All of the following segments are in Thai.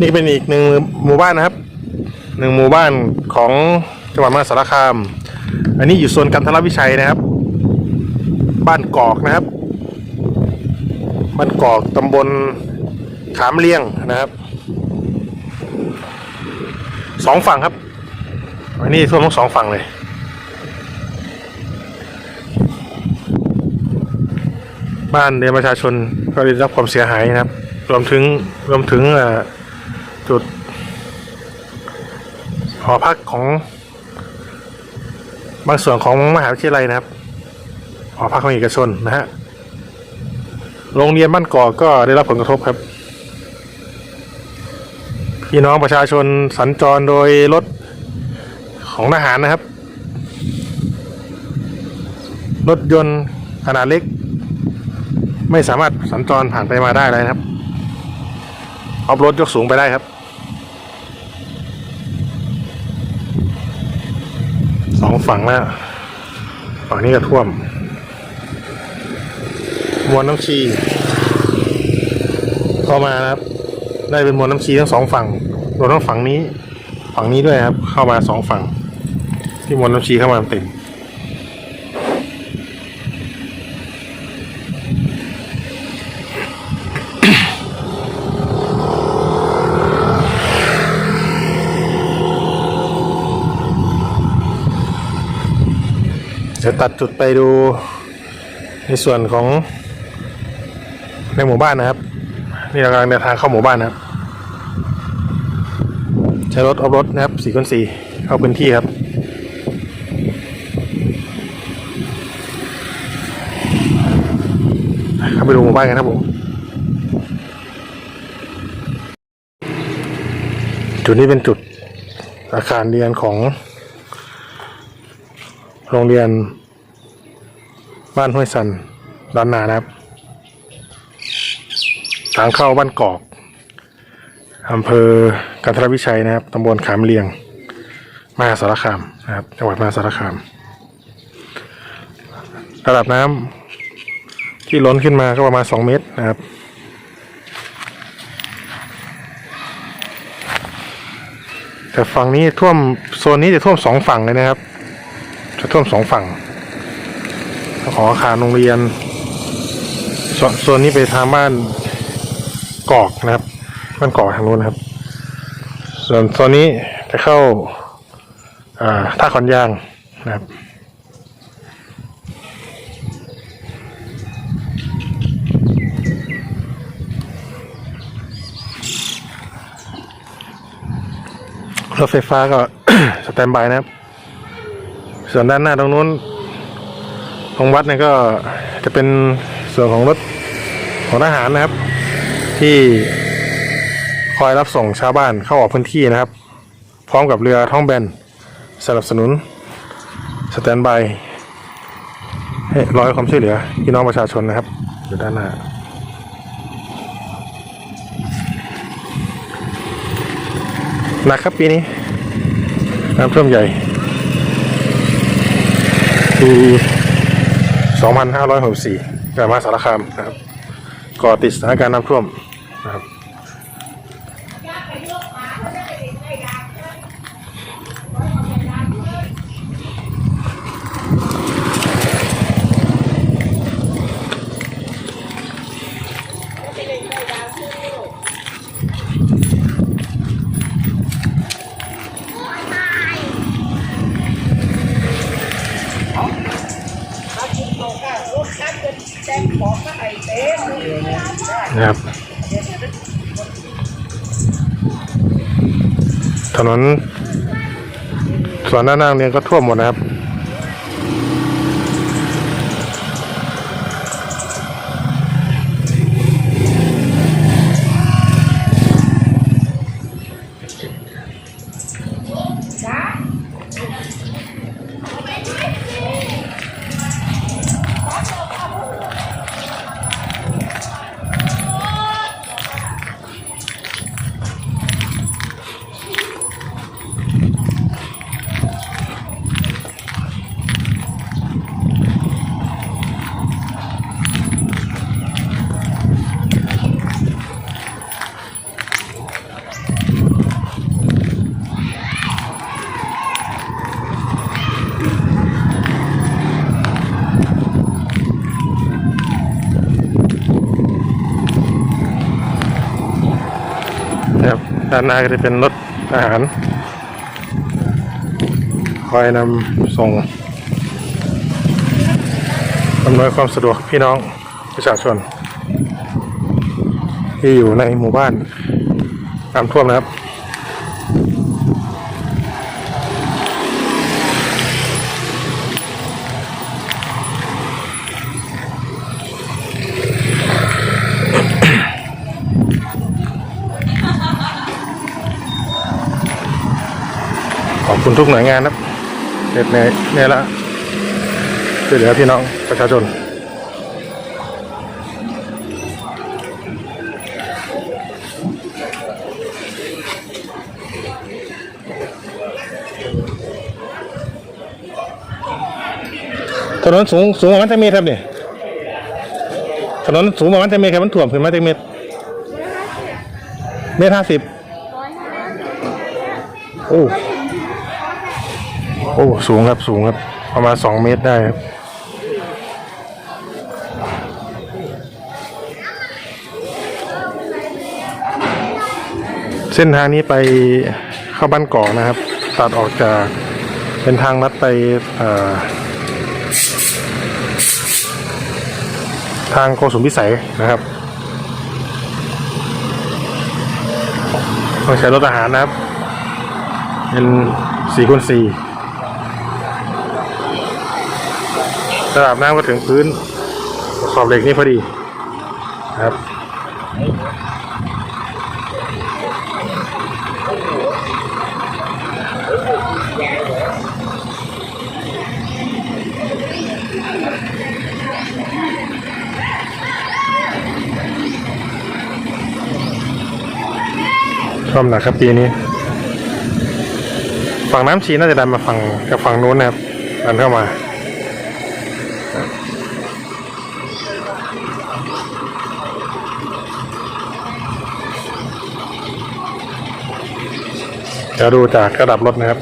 นี่เป็นอีกหนึ่งหมู่บ้านนะครับหนึ่งหมู่บ้านของจังหวัดมหาสารคาม อันนี้อยู่โซนกันทรวิชัยนะครับ บ้านกอกนะครับ บ้านกอกตำบลขามเลียงนะครับสองฝั่งครับอันนี้ท่วมทั้งสองฝั่งเลย บ้านเรือนประชาชนก็ได้รับความเสียหายนะครับ รวมถึงรวมถึงอ่อ จุด หอพักของ บางส่วนของมหาวิทยาลัยนะครับ หอพักของเอกชนนะฮะโรงเรียนบ้านกอกก็ได้รับผลกระทบครับ พี่น้องประชาชนสัญจรโดยรถของทหารนะครับ รถยนต์ขนาดเล็ก ไม่สามารถสัญจรผ่านไปมาได้เลยครับออฟรถยกสูงไปได้ครับ องฝั่งแล้ว ฝั่งนี้ก็ท่วมมวลน้ำชีเข้ามาครับ ได้เป็นมวลน้ำชีทั้งสองฝั่งรวมทั้งฝั่งนี้ ฝั่งนี้ด้วยครับ เข้ามาสองฝั่ง ที่มวลน้ำชีเข้ามาเต็ม เดี๋ยวตัดจุดไปดูในส่วนของในหมู่บ้านนะครับ นี่เรากำลังเดินทางเข้าหมู่บ้านนะครับใช้รถออฟรถนะครับสี่คนสี่เข้าพื้นที่ครับเข้าไปดูหมู่บ้านกันครับผมจุดนี้เป็นจุดอาคารเรียนของ โรงเรียน บ้านห้วยสันด้านหน้านะครับ ทางเข้าบ้านกอกอำเภอกันทรวิชัยนะครับตำบลขามเลียงมหาสารคามนะครับจังหวัดมหาสารคาม ระดับน้ำที่ล้นขึ้นมาก็ประมาณ 2 เมตรนะครับแต่ฝั่งนี้ท่วมโซนนี้จะท่วมสองฝั่งเลยนะครับ จะท่วมสองฝั่ง ของอาคารโรงเรียนสโซนนี้ไปทางบ้านกอกนะครับบ้านกอกทางนู้นนะครับ ส่วนโซนนี้จะเข้าท่าขอนยางนะครับรถไฟฟ้าก็สแตนบายนะครับ ส่วนด้านหน้าตรงนู้นของวัดเนี่ยก็จะเป็นส่วนของรถของทหารนะครับ ที่คอยรับส่งชาวบ้านเข้าออกพื้นที่นะครับ พร้อมกับเรือท้องแบนสนับสนุนสแตนบายให้ร้อยความช่วยเหลือพี่น้องประชาชนนะครับ อยู่ด้านหน้าหนักครับปีนี้น้ำท่วมใหญ่ ปี 2564กลับมาสารคามนะครับก่อติดสถานการณ์น้ำท่วม นะครับ ถนนส่วนด้านหน้าโรงเนี่ยก็ท่วมหมดนะครับ นะครับด้านหน้าก็จะเป็นรถทหาร คอยนำส่งอำนวยความสะดวกพี่น้องประชาชน ที่อยู่ในหมู่บ้านน้ำท่วมนะครับ คุณทุกหน่วยงานครับเด็ดในนี่ยละช่วยเหลือพี่น้องประชาชนถนนสูงสูงประมาณจะเมตรครับเนี่ยถนนสูงประมาณจะเมตรครับมันถ่วมขึ้นมาจะเมตรเมตรห้าสิบโอ้ โอ้สูงครับสูงครับ ประมาณสองเมตรได้ครับเส้นทางนี้ไปเข้าบ้านกอกนะครับ ตัดออกจากเป็นทางลัดไปทางโกสุมพิสัยนะครับต้องใช้รถอาหารนะครับ เป็นสี่คูณสี่ ระดับน้ำก็ถึงพื้น ขอบเหล็กนี่พอดีครับท่วมหนักครับปีนี้ ฝั่งน้ำชีน่าจะดันมาฝั่งกับฝั่งนู้นนะครับดันเข้ามา เดี๋ยวดูจากระดับรถนะครับ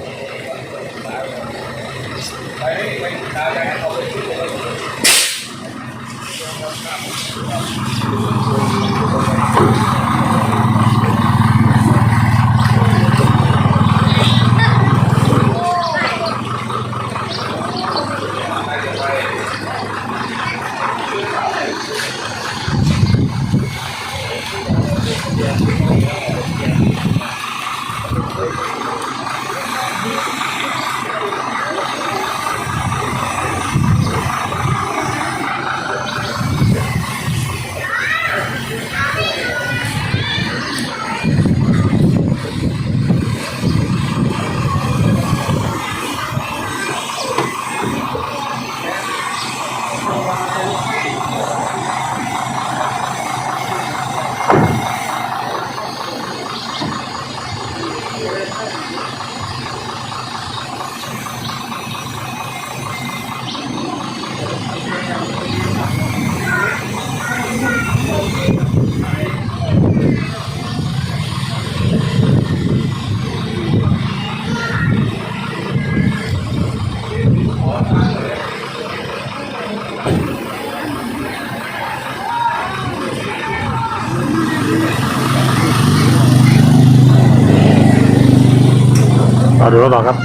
ต่อครับ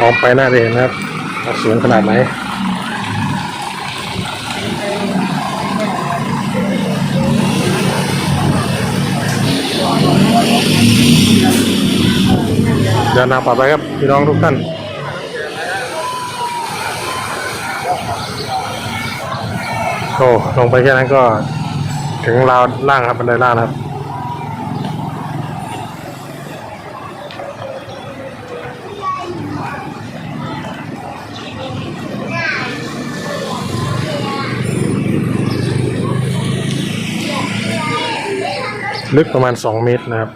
มองไปหน้าจะเห็นนะครับสูงขนาดไหนเดินทางปลอดภัยครับ พี่น้องทุกท่านโอ้ลงไปแค่นั้นก็ถึงราวล่างครับบันไดล่างครับ ลึกประมาณ 2 เมตรนะครับ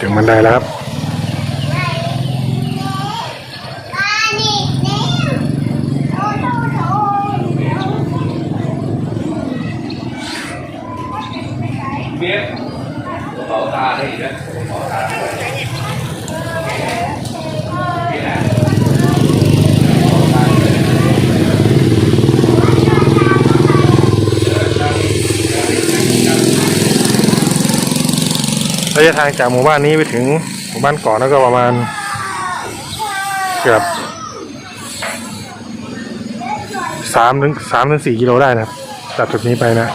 ถึงบันได้แล้วครับ ระยะทางจากหมู่บ้านนี้ไปถึงหมู่บ้านก่อนแล้วก็ประมาณเกือบสามถึงสามถึงสี่กิโลได้นะครับจากจุดนี้ไปนะ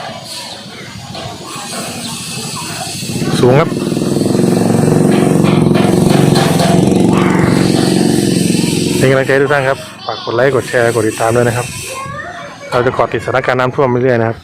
สูงครับเป็นกำลังใจทุกท่านครับ ฝากกดไลค์ กดแชร์ กดติดตามด้วยนะครับ เราจะเกาะติดสถานการณ์น้ำท่วมไปเรื่อยนะครับ